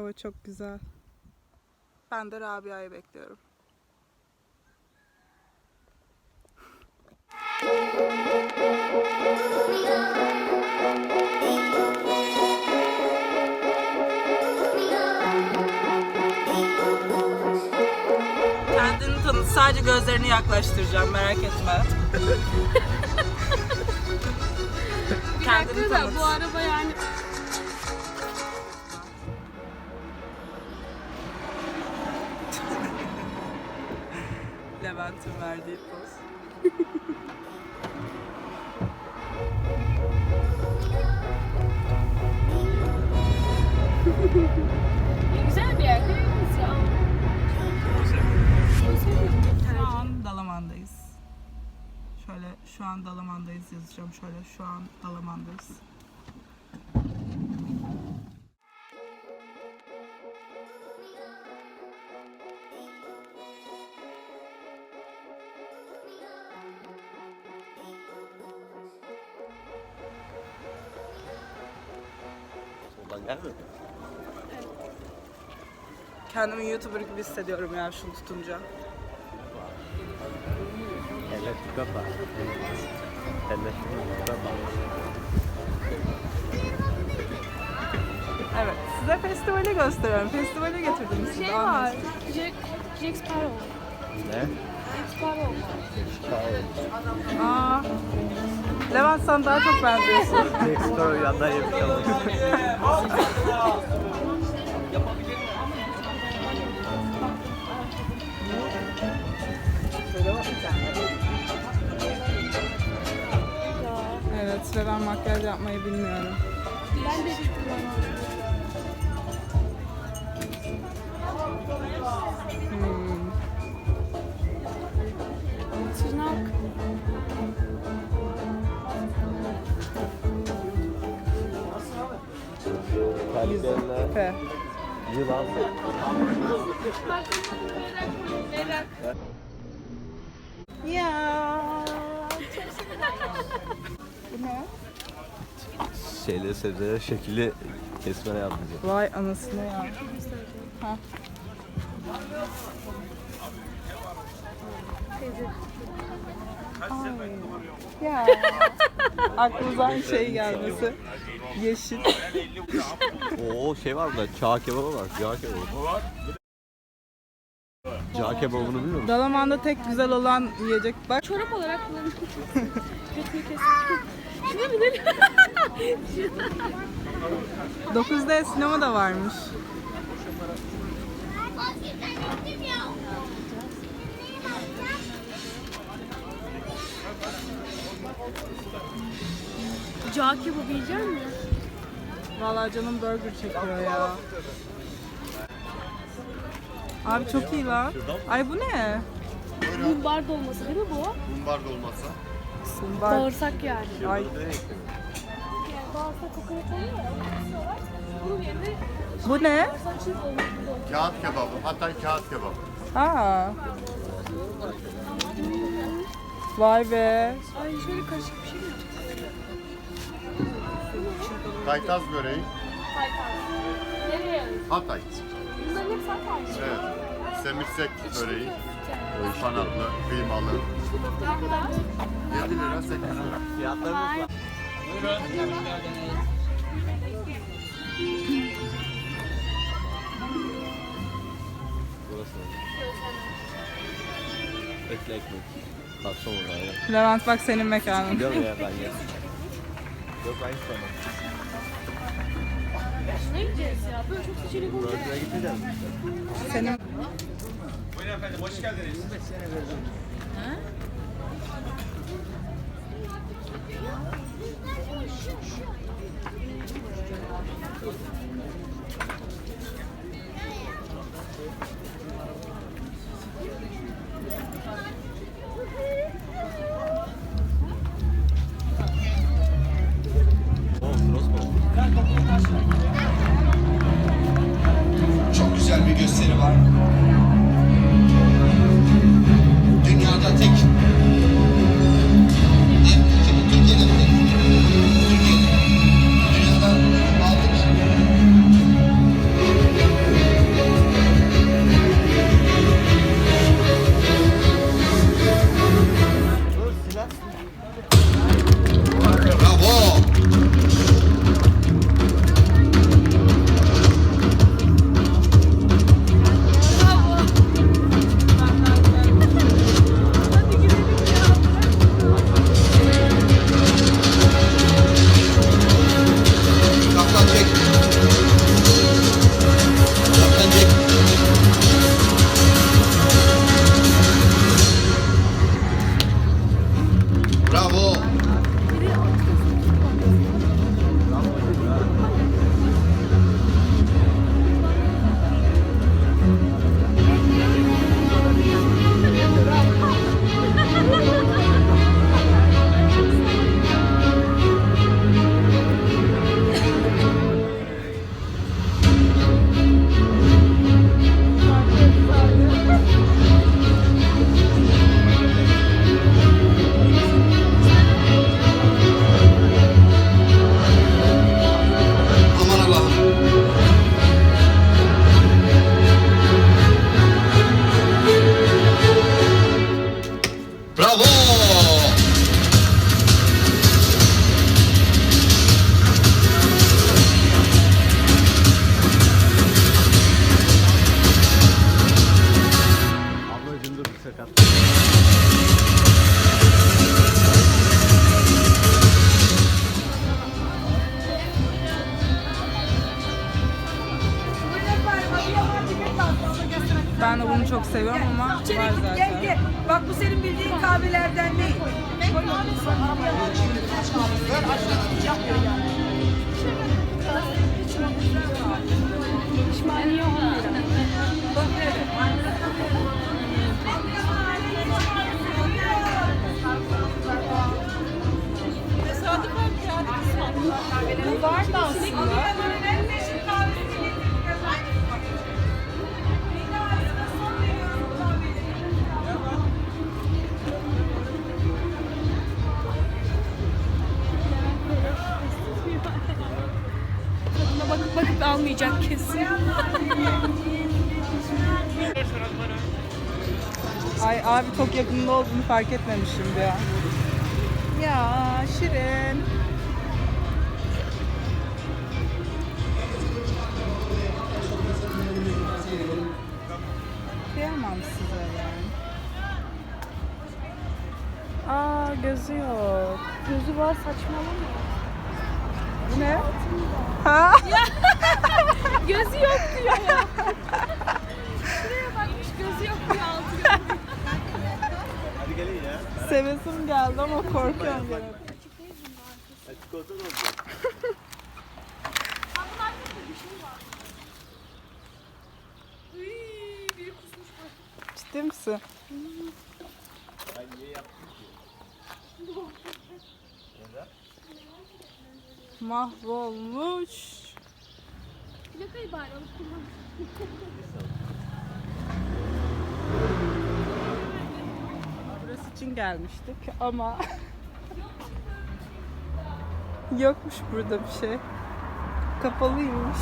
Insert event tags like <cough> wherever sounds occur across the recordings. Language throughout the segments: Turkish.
Hava çok güzel. Ben de Rabia'yı bekliyorum. Kendini tanıt. Sadece gözlerini yaklaştıracağım. Merak etme. <laughs> Kendini tanıt. bu araba yani Levent'in verdiği poz. güzel bir yer. Köyümüz ya. Şu an Dalaman'dayız. Şöyle şu an Dalaman'dayız yazacağım. Şöyle şu an Dalaman'dayız. Kendimi YouTuber gibi hissediyorum ya şunu tutunca. Elle tu peux pas. Evet, size festivali gösteriyorum. Festivale getirdim sizi. Şey var. Jack, Jack Sparrow. Ne? Jack Sparrow. Aa, Levent sen daha çok benziyorsun. Jack Sparrow yandan yapacağım. <laughs> evet ve ben makyaj yapmayı bilmiyorum. Ben de Hmm. tırnak. Yılan. Merak. Ya. Bu ne? Şeyleri sebzeleri şekilli kesmene yardımcı. Vay anasını ya. Ha. Ay. Ya. Aklımıza aynı şey gelmesi. Yeşil. Oo şey var burada. Çağ kebabı var. Cağ kebabı. Cağ kebabını biliyor musun? Dalaman'da tek güzel olan yiyecek bak. Çorap olarak kullanılır. <laughs> Götünü kesin. Şuna binelim. 9'da sinema da varmış. Cağ kebabı yiyecek misin? Vallahi canım burger çekiyor ya. Abi çok iyi lan. Ay bu ne? Mumbar dolması değil mi bu? Mumbar dolması. Simbar. Bağırsak yani. Ay Yani bağırsak kokoreç oluyor ya. Bunun yerine bu ne? bağırsak. Kağıt kebabı. Hatay kağıt kebabı. Aa. Vay be. Ay şöyle karışık bir şey mi? Kaytaz böreği. Nereye? Hatay. Bunların hepsi Hatay. Evet. Semirsek böreği. Ispanaklı, kıymalı. Ne kadar? 7 lira 8 lira. Fiyatlarımız var. Burası. Etli ekmek. Kalksam orada ya. Levent bak senin mekanın. Biliyorum ya ben ya. Yok ben istemem. Ne yiyeceğiz ya? Böyle çok seçenek olacak. Buraya gideceğim. Senin Oh, Bakıp almayacak kesin. <laughs> Ay abi çok yakında olduğunu fark etmemişim an. Ya Şirin. Kıyamam size ben. Aa gözü yok. Gözü var saçmalama. Bu ne? Ha? <laughs> <laughs> Gözü yok diyor ya. Şuraya bakmış gözü yok diyor altı. Hadi gelin ya. Sevesim geldi ama korkuyorum gene. Çikolata da olacak. Ciddi misin? Ben niye yaptım ki? Neden? Mahvolmuş. Plakayı bari alıp kullan. Burası için gelmiştik ama yokmuş burada bir şey. Kapalıymış.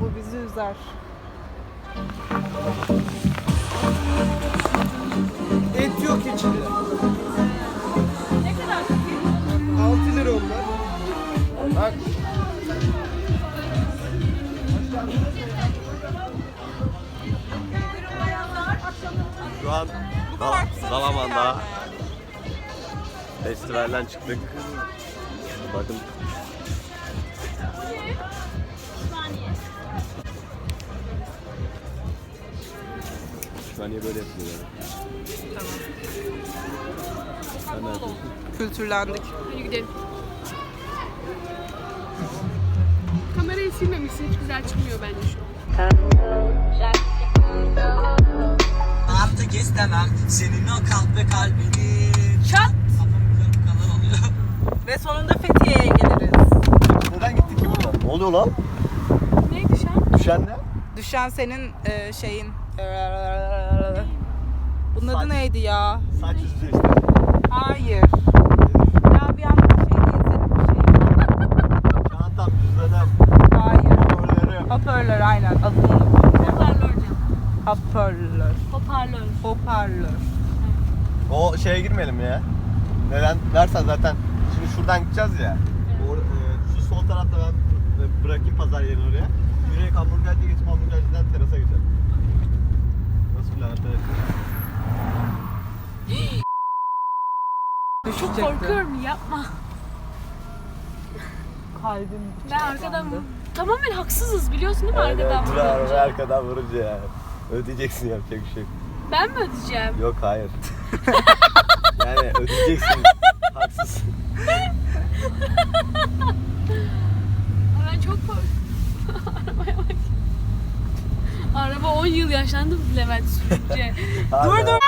Bu bizi üzer. Et yok içinde. Bak. Şu an Dal Dalaman'da festivalden çıktık. Bakın Pişmaniye böyle. Sen ne yapıyorsun? Kültürlendik. Hadi gidelim. Silmemişsin hiç güzel çıkmıyor bence şu an. Artık istemem senin o kalp ve kalbini. Çat! Kalan oluyor. Ve sonunda Fethiye'ye geliriz. Neden gittik ki buradan? Ne oluyor lan? Neydi şu an? Düşen ne? Düşen senin e, şeyin. Bunun adı neydi ya? Saç yüzü işte. Hayır. Ya bir anda bir şey izledim bir şey. Çantam, cüzdanım, Hayır. kollarım. Hoparlör aynen adını. Hoparlör canım. Hoparlör. Hoparlör. Hoparlör. O şeye girmeyelim ya. Neden dersen zaten şimdi şuradan gideceğiz ya. Or, e, şu sol tarafta ben e, bırakayım pazar yerini oraya. Yürüyerek hamburgerciye geçip hamburgerciden terasa geçelim. Nasıl plan arkadaşlar? Düşecekti. Korkuyorum yapma. Kalbim Ben arkadan Tamamen haksızız biliyorsun değil mi arkadan Evet, araba vurunca? arkadan vurunca yani. Ödeyeceksin yapacak bir şey yok. Ben mi ödeyeceğim? Yok hayır. <laughs> yani ödeyeceksin. Haksız. Aa, Ben çok korkuyorum. <laughs> Arabaya bak. Araba 10 yıl yaşlandı Levent sürünce. <laughs> Dur dur.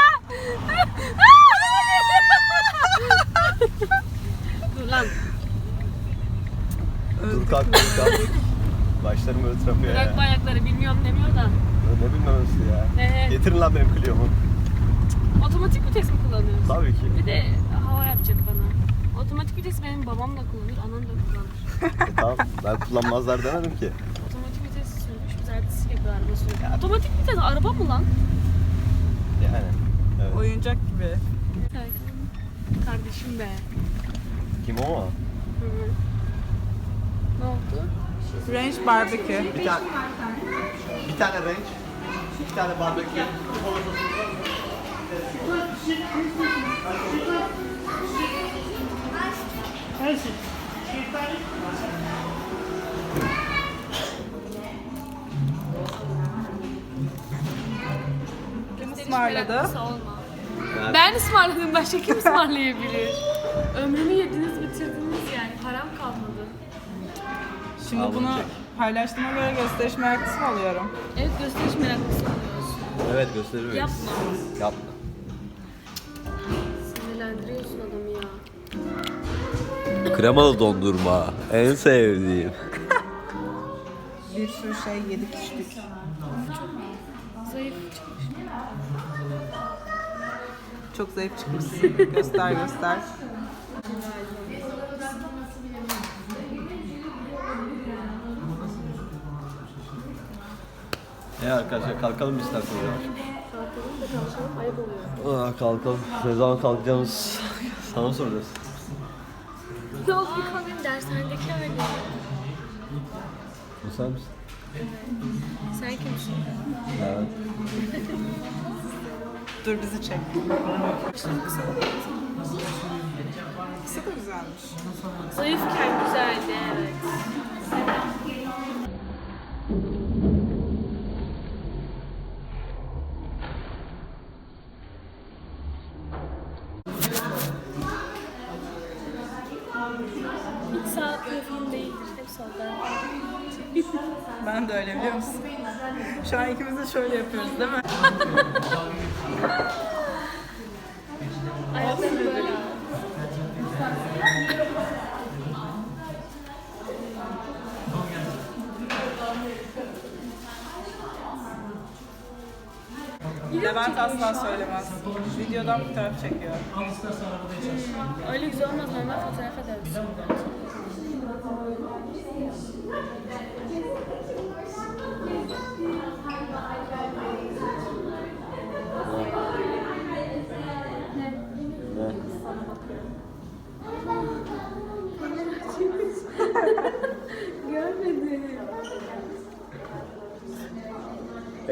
Dur lan. Dur kalk dur kalk. Başlarım böyle trafiğe ya. Bırak ayakları bilmiyorum demiyor da. Ne bilmemesi ya. Ee, Getirin lan benim Clio'mu. otomatik vites mi kullanıyorsun? Tabii ki. Bir de hava yapacak bana. Otomatik vites benim babam da kullanır, anam da kullanır. E, tamam ben kullanmazlar demedim ki. Otomatik vites sürmüş, biz ertesi yapıyor araba sürüyor. Otomatik vites araba mı lan? Yani. Evet. Oyuncak gibi. Kardeşim be. Kim o? Hı hı. Ne oldu? Range barbecue. Bir tane bir tane range, iki tane barbekü. Kim ısmarladı? Ben ısmarladım. Başka kim ısmarlayabilir? Ömrümü yediniz bitirdiniz yani. Param kalmadı. Şimdi Al bunu paylaştığıma göre gösteriş meraklısı mı oluyorum? Evet gösteriş meraklısı oluyorsun. Evet gösteriyor. Yapma. Yapma. Sinirlendiriyorsun adamı ya. Kremalı dondurma. En sevdiğim. Bir sürü şey yedik içtik. Zayıf çıkmış. Çok zayıf çıkmışsın. göster göster. Ya arkadaşlar kalkalım isterseniz yavaş. Kalkalım da kalkalım ayıp oluyor. Aa, kalkalım. Ne zaman kalkacağımız sana soracağız. Yok bir kalın dershanedeki öyle. Bu sen misin? Sen kimsin? Evet. Dur bizi çek. Kısa da güzelmiş. Zayıfken güzeldi evet. Ben de öyle biliyor musun? Şu an ikimiz de şöyle yapıyoruz değil mi? Levent asla söylemez. Videodan fotoğraf çekiyor. Öyle güzel olmaz. Normal fotoğraf edersin.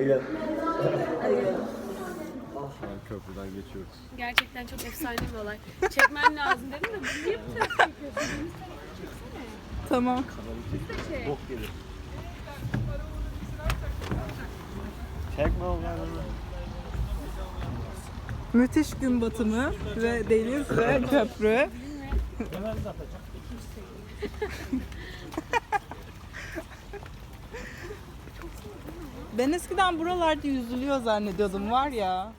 Gel. Şu an köprüden geçiyoruz. Gerçekten çok efsane bir olay. Çekmen lazım dedim de bunu niye bu tarafa çekiyorsun? Tamam. Bok gelir. Çekme oğlum. Müthiş gün batımı ve deniz ve köprü. Ben eskiden buralarda yüzülüyor zannediyordum var ya.